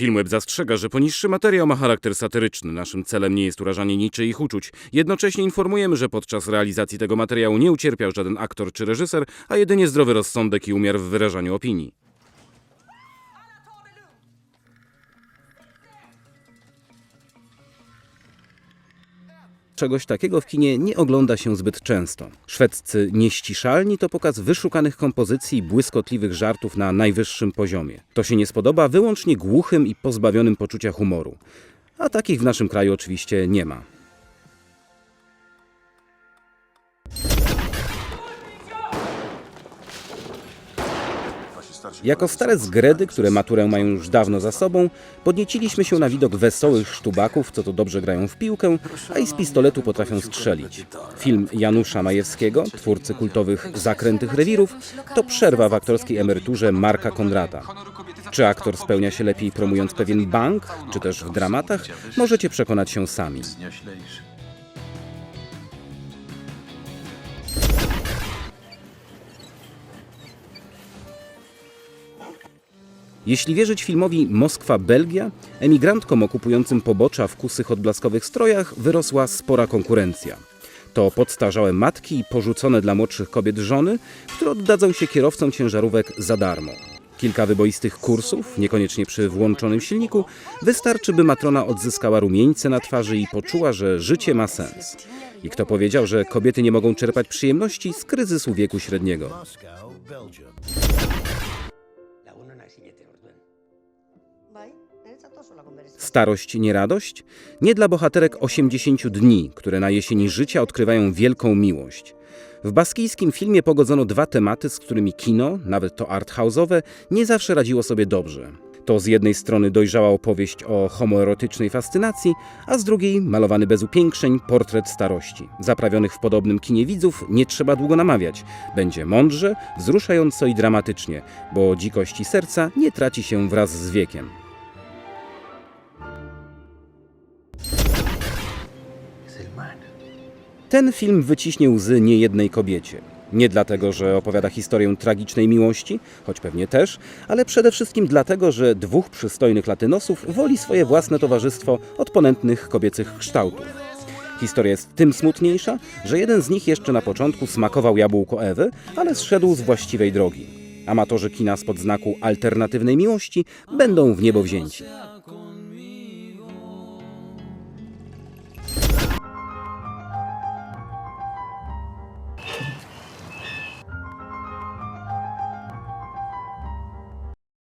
Filmweb zastrzega, że poniższy materiał ma charakter satyryczny. Naszym celem nie jest urażanie niczyich uczuć. Jednocześnie informujemy, że podczas realizacji tego materiału nie ucierpiał żaden aktor czy reżyser, a jedynie zdrowy rozsądek i umiar w wyrażaniu opinii. Czegoś takiego w kinie nie ogląda się zbyt często. Szwedzcy nieściszalni to pokaz wyszukanych kompozycji i błyskotliwych żartów na najwyższym poziomie. To się nie spodoba wyłącznie głuchym i pozbawionym poczucia humoru. A takich w naszym kraju oczywiście nie ma. Jako stare zgredy, które maturę mają już dawno za sobą, podnieciliśmy się na widok wesołych sztubaków, co to dobrze grają w piłkę, a i z pistoletu potrafią strzelić. Film Janusza Majewskiego, twórcy kultowych Zakrętych Rewirów, to przerwa w aktorskiej emeryturze Marka Konrata. Czy aktor spełnia się lepiej promując pewien bank, czy też w dramatach, możecie przekonać się sami. Jeśli wierzyć filmowi Moskwa-Belgia, emigrantkom okupującym pobocza w kusych odblaskowych strojach wyrosła spora konkurencja. To podstarzałe matki i porzucone dla młodszych kobiet żony, które oddadzą się kierowcom ciężarówek za darmo. Kilka wyboistych kursów, niekoniecznie przy włączonym silniku, wystarczy, by matrona odzyskała rumieńce na twarzy i poczuła, że życie ma sens. I kto powiedział, że kobiety nie mogą czerpać przyjemności z kryzysu wieku średniego? Starość, nie radość? Nie dla bohaterek 80 dni, które na jesieni życia odkrywają wielką miłość. W baskijskim filmie pogodzono dwa tematy, z którymi kino, nawet to arthouse'owe, nie zawsze radziło sobie dobrze. To z jednej strony dojrzała opowieść o homoerotycznej fascynacji, a z drugiej malowany bez upiększeń portret starości. Zaprawionych w podobnym kinie widzów nie trzeba długo namawiać. Będzie mądrze, wzruszająco i dramatycznie, bo dzikości serca nie traci się wraz z wiekiem. Ten film wyciśnie łzy niejednej kobiecie. Nie dlatego, że opowiada historię tragicznej miłości, choć pewnie też, ale przede wszystkim dlatego, że dwóch przystojnych latynosów woli swoje własne towarzystwo od ponętnych kobiecych kształtów. Historia jest tym smutniejsza, że jeden z nich jeszcze na początku smakował jabłko Ewy, ale zszedł z właściwej drogi. Amatorzy kina spod znaku alternatywnej miłości będą w niebo wzięci.